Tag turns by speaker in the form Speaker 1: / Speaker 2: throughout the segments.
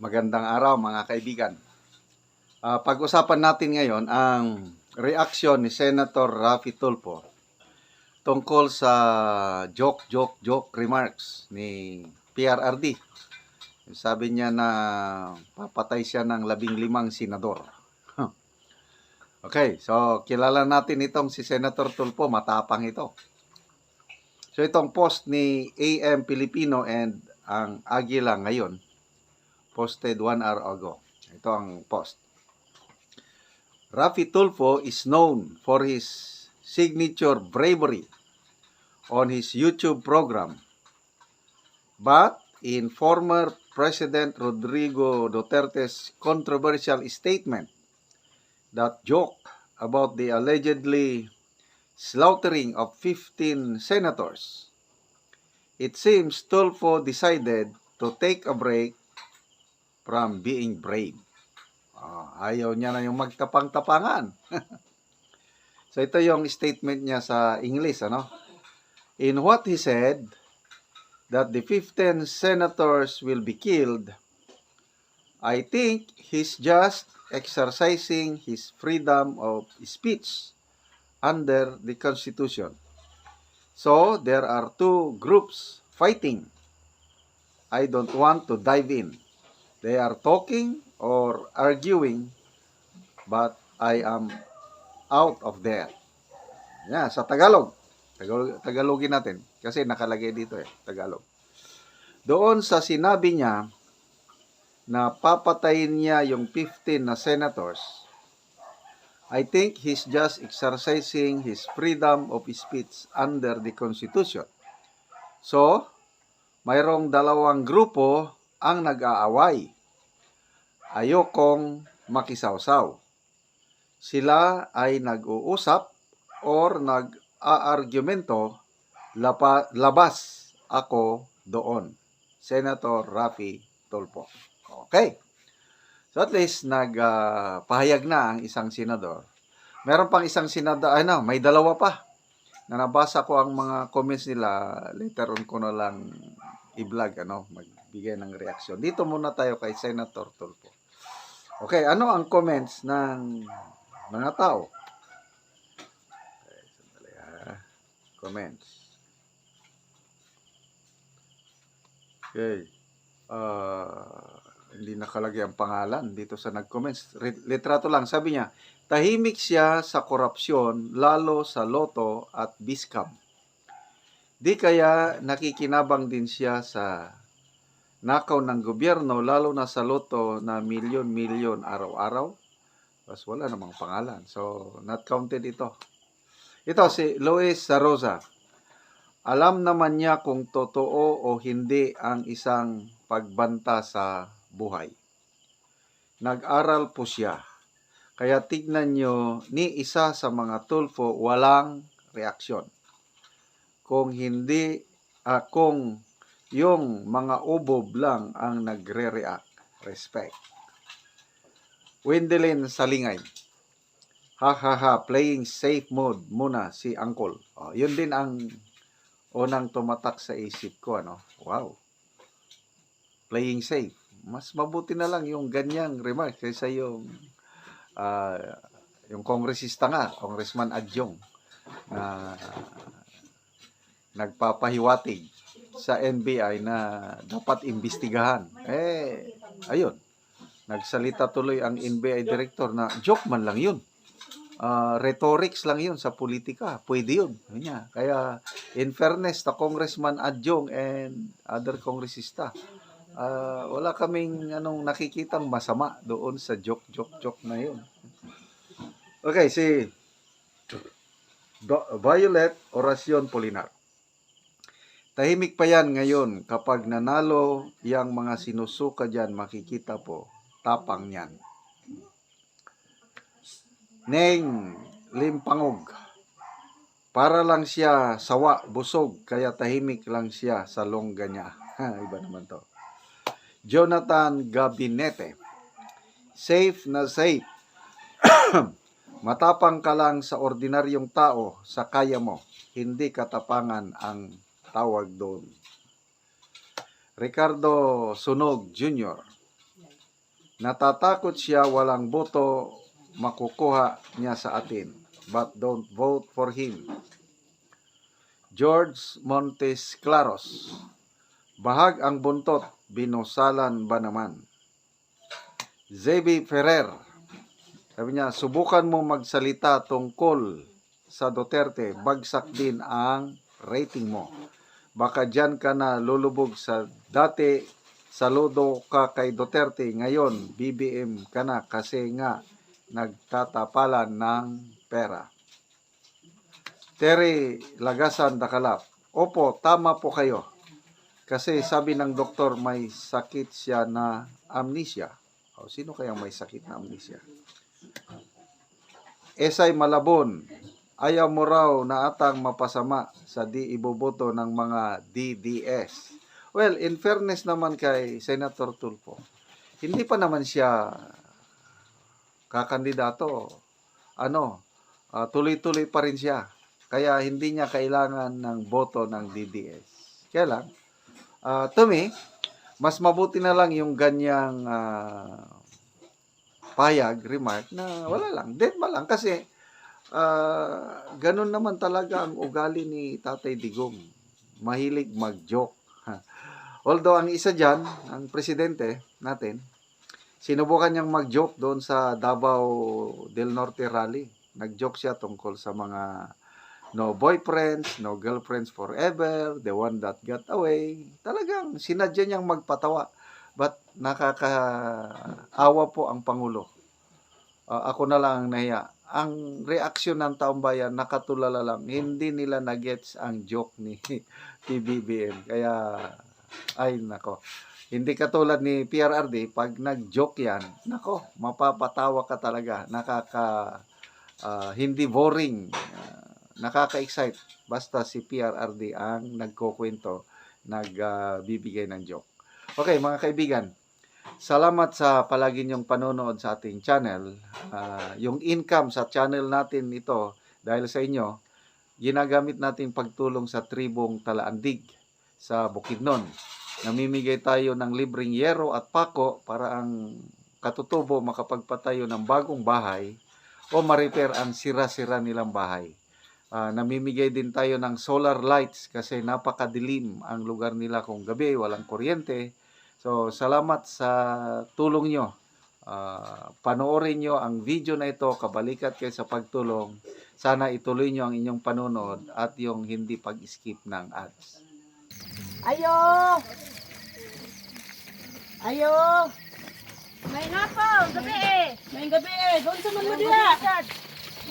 Speaker 1: Magandang araw mga kaibigan. Ah, pag-usapan natin ngayon ang reaksyon ni Senator Rafi Tulfo tungkol sa joke, joke, joke remarks ni PRRD. Sabi niya na papatay siya ng labing limang senador. okay, so kilala natin itong si Senator Tulfo, matapang ito. So itong post ni AM Filipino and ang Agila ngayon, posted one hour ago. Ito ang post. Rafi Tulfo is known for his signature bravery on his YouTube program. But in former President Rodrigo Duterte's controversial statement that joke about the allegedly slaughtering of 15 senators, it seems Tulfo decided to take a break from being brave. Ah, ayaw niya na yung magtapang-tapangan. so ito yung statement niya sa English, ano? In what he said, that the 15 senators will be killed, I think he's just exercising his freedom of speech under the Constitution. So, there are two groups fighting. I don't want to dive in. They are talking or arguing, but I am out of there. Yan, sa Tagalog. Tagalog Tagalogin natin. Kasi nakalagay dito eh, Tagalog. Doon sa sinabi niya na papatayin niya yung 15 na senators, I think he's just exercising his freedom of speech under the Constitution. So, mayroong dalawang grupo ang nag-aaway. Ayokong makisawsaw. Sila ay nag-uusap or nag-aargumento labas ako doon. Senator Rafi Tulfo. Okay. So at least nagpahayag na ang isang senador. Meron pang isang senador, ano, may dalawa pa. Na nabasa ko ang mga comments nila, later on ko na lang i-vlog, ano, magbigay ng reaksyon. Dito muna tayo kay Senator Tulfo. Okay, ano ang comments ng mga tao? Okay, sandali ha. Comments. Okay. Ah, hindi nakalagay ang pangalan dito sa nag-comments. Litrato lang. Sabi niya, tahimik siya sa korupsyon, lalo sa loto at biskam. Di kaya nakikinabang din siya sa nakaw ng gobyerno, lalo na sa loto na milyon-milyon araw-araw. Tapos wala namang pangalan. So, not counted ito. Ito, si Luis Sarosa. Alam naman niya kung totoo o hindi ang isang pagbanta sa buhay. Nag-aral po siya. Kaya tignan nyo, ni isa sa mga tulfo, walang reaksyon. Kung hindi, ah, kung yung mga ubob lang ang nagre-react. Respect. Wendelin Salingay. Ha ha ha, playing safe mode muna si Uncle. Oh, yun din ang unang tumatak sa isip ko, ano? Wow. Playing safe. Mas mabuti na lang yung ganyang remark kaysa yung ah, yung kongresista nga, Congressman Adjong na nagpapahiwatig sa NBI na dapat imbestigahan. Eh, ayun. Nagsalita tuloy ang NBI director na joke man lang yun. Ah, rhetorics lang yun sa politika. Pwede yun. Niya. Kaya, in fairness to Congressman Adjong and other kongresista, ah, wala kaming anong nakikitang masama doon sa joke, joke, joke na yun. Okay, si Violet Oracion Polinar. Tahimik pa yan ngayon kapag nanalo yung mga sinusuka dyan, makikita po, tapang yan. Neng Limpangog. Para lang siya sawa, busog, kaya tahimik lang siya sa longga niya. Iba naman to. Jonathan Gabinete. Safe na safe. Matapang ka lang sa ordinaryong tao sa kaya mo. Hindi katapangan ang tawag doon. Ricardo Sunog Jr. Natatakot siya walang boto makukuha niya sa atin. But don't vote for him. George Montes Claros. Bahag ang buntot, binusalan ba naman? Zebi Ferrer. Sabi niya, subukan mo magsalita tungkol sa Duterte, bagsak din ang rating mo. Baka dyan ka na lulubog sa dati saludo ka kay Duterte, ngayon BBM ka na kasi nga nagtatapalan ng pera. Terry Lagasan Dakalap. Opo, tama po kayo. Kasi sabi ng doktor may sakit siya na amnesia. O, sino kayang may sakit na amnesia? Esay Malabon. Ayaw mo raw na atang mapasama sa di iboboto ng mga DDS. Well, in fairness naman kay Senator Tulfo, hindi pa naman siya kakandidato. Ano, ah, tuloy-tuloy pa rin siya. Kaya hindi niya kailangan ng boto ng DDS. Kaya lang, ah, to me, mas mabuti na lang yung ganyang ah, payag, remark, na wala lang, dead ma lang. Kasi, ah, ganun naman talaga ang ugali ni Tatay Digong. Mahilig mag-joke. Although, ang isa dyan, ang presidente natin, sinubukan niyang mag-joke doon sa Davao del Norte rally. Nag-joke siya tungkol sa mga no boyfriends, no girlfriends forever, the one that got away. Talagang sinadya niyang magpatawa. But nakakaawa po ang Pangulo. Ah, ako na lang ang nahiya. Ang reaksyon ng taong bayan, nakatulala lang. Hindi nila na-gets ang joke ni PBBM. Kaya, ay nako. Hindi katulad ni PRRD, pag nag-joke yan, nako, mapapatawa ka talaga. Nakaka, ah, hindi boring. Ah, nakaka-excite. Basta si PRRD ang nagkukwento, nagbibigay ng joke. Okay, mga kaibigan, salamat sa palagi niyong panonood sa ating channel. Ah, yung income sa channel natin ito, dahil sa inyo, ginagamit natin pagtulong sa tribong Talaandig sa Bukidnon. Namimigay tayo ng libreng yero at pako para ang katutubo makapagpatayo ng bagong bahay o ma-repair ang sira-sira nilang bahay. Ah, namimigay din tayo ng solar lights kasi napakadilim ang lugar nila kung gabi, walang kuryente. So, salamat sa tulong nyo. Ah, panoorin nyo ang video na ito, kabalikat kayo sa pagtulong. Sana ituloy nyo ang inyong panonood at yung hindi pag-skip ng ads.
Speaker 2: Ayo! Ayo!
Speaker 3: May napaw, gabi eh.
Speaker 2: May gabi eh. Doon sa man mo diya.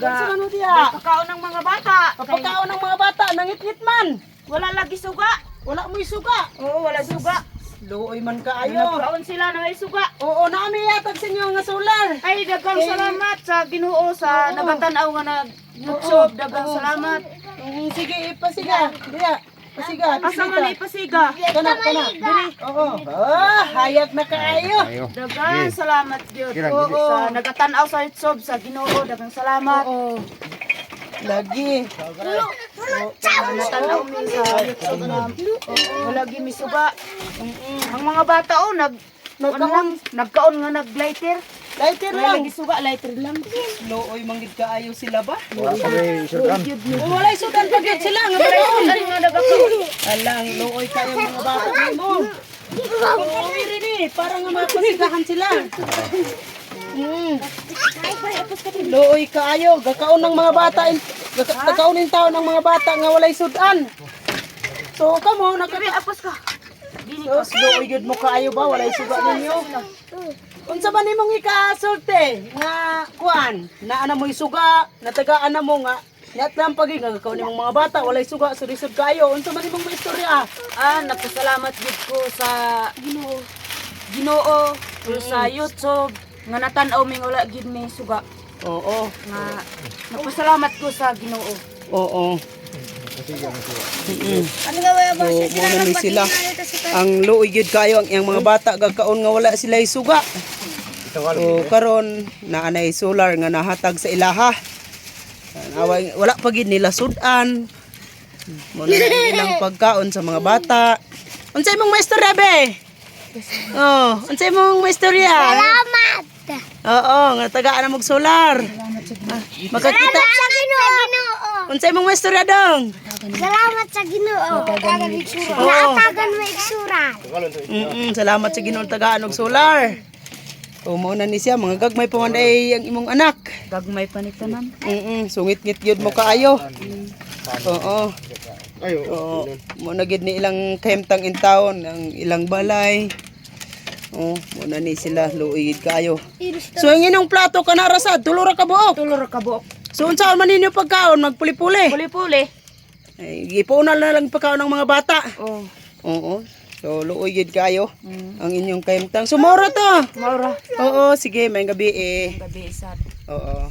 Speaker 2: Doon sa
Speaker 3: Ga,
Speaker 2: man mo diya.
Speaker 3: pagkakaon ng mga bata.
Speaker 2: Kapagkaon ng mga bata, nangit-ngit man.
Speaker 3: Wala lagi suga.
Speaker 2: Wala mo'y suga.
Speaker 3: Oo, wala suga.
Speaker 2: Luoy man ka
Speaker 3: Ayo.
Speaker 2: ayo.
Speaker 3: Nagkaon sila na may suga.
Speaker 2: Oo, nami yatag sa inyo nga solar.
Speaker 3: Ay, dagang
Speaker 2: Eh,
Speaker 3: salamat sa Ginoo sa
Speaker 2: oo.
Speaker 3: nagatanaw nga nag YouTube.
Speaker 2: Oo,
Speaker 3: Dagang
Speaker 2: oo.
Speaker 3: salamat.
Speaker 2: Mm, sige, ipasiga. Diya. Pasiga,
Speaker 3: Asa
Speaker 2: pasiga.
Speaker 3: man ipasiga.
Speaker 2: Kana, kana. Diri. Oo. Ah, hayag na kaayo.
Speaker 3: Dagang salamat Diyo.
Speaker 2: Oo.
Speaker 3: Sa nagatanaw sa YouTube sa Ginoo. Dagang salamat.
Speaker 2: Oo. Lagi.
Speaker 3: Natanaw mi sa YouTube na wala gi mi suga. Ang mga bata oh nag ano lang, nagkaon nga nag-lighter.
Speaker 2: Lighter
Speaker 3: Wala
Speaker 2: lang.
Speaker 3: lagi suga, lighter lang.
Speaker 2: Looy manggid kaayo sila ba?
Speaker 3: Yun, yun.
Speaker 2: Oh, walay sudan pagit sila nga
Speaker 3: Ay,
Speaker 2: pala.
Speaker 3: nga nagakaon.
Speaker 2: Alang looy kayo mga bata mo. Oo, rin eh. Para nga mapasigahan sila. Mm. Looy kaayo. Gakaon ng mga bata. gaka- Gakaunin tao ng mga bata nga walay sudan. So, kamo, nakabi.
Speaker 3: apos ka.
Speaker 2: Sos, looy yun mo kaayo ba? Walay sudan ninyo. Unsa ba nimong ikasulti nga kuan na ana mo'y suga natagaan na mo nga Nat lang pagi nga gakaw nimong mga bata walay suga surisod kayo unsa man imong istorya
Speaker 3: Ah, nagpasalamat gid ko sa Ginoo. Ginoo o sa YouTube nga natanaw mi nga wala gid mi suga
Speaker 2: Oo
Speaker 3: nga nagpasalamat ko sa Ginoo.
Speaker 2: Oo Ano nga ba so, mo na sila ang luoy gyud kayo ang iyang mga bata gakaon nga wala sila suga So karon naanay solar nga nahatag sa ilaha. Wala pa gid nila sudan. Mo na lang ilang pagkaon sa mga bata. Unsay imong maistorya be? Oh, unsay imong maistorya? Salamat. Oo, nga tagaan na mag-solar. Ah, makakita.
Speaker 4: sa Ginoo.
Speaker 2: Unsay mong istorya dong?
Speaker 4: Salamat sa Ginoo.
Speaker 2: Oo.
Speaker 4: Naatagan mo iksura.
Speaker 2: Mm salamat sa Ginoo tagaan og solar. O mo na ni siya mga gagmay pa man day ang imong anak.
Speaker 3: Gagmay pa ni tanan.
Speaker 2: Mm sungit-ngit gyud mo kaayo. Oo. Oo. Mo na gyud ni ilang kahimtang in town ang ilang balay. Oh, mo na ni sila luigid kaayo. So ang inong plato ka narasad, tulura ka buok.
Speaker 3: Tulor ka buok.
Speaker 2: So unsaon man ninyo pagkaon magpuli-puli?
Speaker 3: Puli-puli.
Speaker 2: Ay, gipunan na lang pagkaon ng mga bata.
Speaker 3: Oh.
Speaker 2: Oo. So luigid kayo ang inyong kahimtang. Sumoro to.
Speaker 3: Maura.
Speaker 2: Oo, sige, may gabi eh.
Speaker 3: Gabi sad.
Speaker 2: Oo.